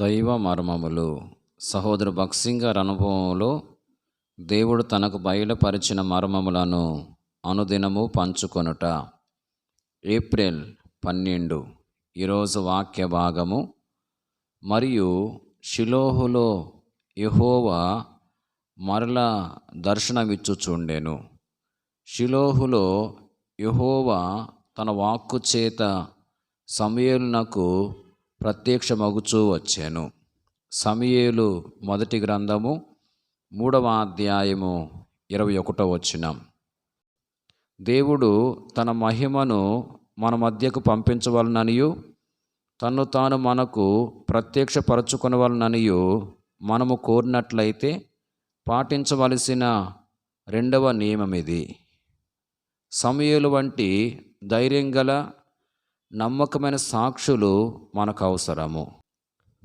దైవ మర్మములు. సహోదరు భక్సింగ్ గారి అనుభవంలో దేవుడు తనకు బయలుపరిచిన మర్మములను అనుదినము పంచుకొనుట. ఏప్రిల్ పన్నెండు ఈరోజు వాక్య భాగము. మరియు షిలోహులో యహోవా మరల దర్శనమిచ్చుచుండెను. షిలోహులో యహోవా తన వాక్కు చేత సమయేలునకు ప్రత్యక్షమగుచూ వచ్చాను. సమయేలు మొదటి గ్రంథము మూడవ అధ్యాయము ఇరవై ఒకటో వచ్చినం దేవుడు తన మహిమను మన మధ్యకు పంపించవలననియు తను తాను మనకు ప్రత్యక్షపరచుకునవలననియు మనము కోరినట్లయితే పాటించవలసిన రెండవ నియమం ఇది సమయలు వంటి ధైర్యం గల నమ్మకమైన సాక్షులు మనకు అవసరము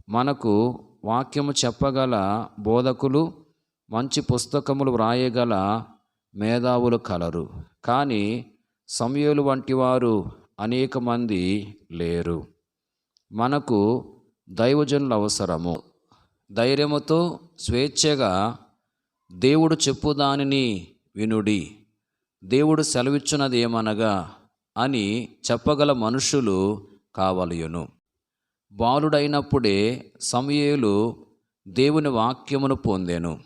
మనకు వాక్యము చెప్పగల బోధకులు మంచి పుస్తకములు వ్రాయగల మేధావులు కలరు. కానీ సమయలు వంటి వారు అనేక మంది లేరు. మనకు దైవజనులు అవసరము ధైర్యముతో స్వేచ్ఛగా దేవుడు చెప్పు దానిని వినుడి. దేవుడు సెలవిచ్చున్నది ఏమనగా అని చెప్పగల మనుషులు కావలయును. బాలుడైనప్పుడే సమయలు దేవుని వాక్యమును పొందాను.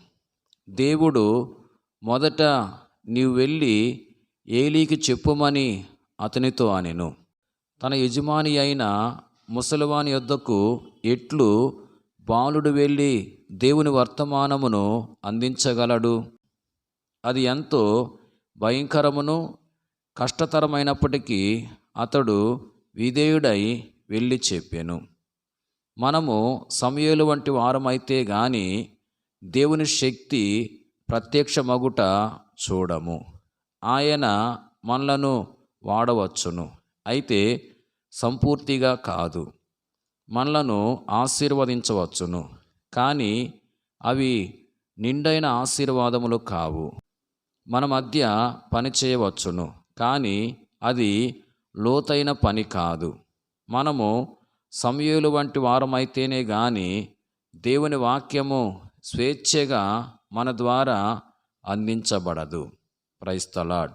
దేవుడు మొదట నీవు వెళ్ళి ఏలీకి చెప్పుమని అతనితో అనెను. తన యజమాని అయిన ముసలివాని యొద్దకు ఎట్లు బాలుడు వెళ్ళి దేవుని వర్తమానమును అందించగలడు? అది ఎంతో భయంకరమును కష్టతరమైనప్పటికీ అతడు విధేయుడై వెళ్ళి చెప్పాను. మనము సమయలు వంటి వారమైతే గాని దేవుని శక్తి ప్రత్యక్షమగుట చూడము. ఆయన మనలను వాడవచ్చును. అయితే సంపూర్తిగా కాదు. మనలను ఆశీర్వదించవచ్చును. కానీ అవి నిండైన ఆశీర్వాదములు కావు. మన మధ్య పని చేయవచ్చును. కానీ అది లోతైన పని కాదు. మనము సమయలు వంటి వారమైతేనే గాని దేవుని వాక్యము స్వేచ్ఛగా మన ద్వారా అందించబడదు. ప్రైస్తలాడ్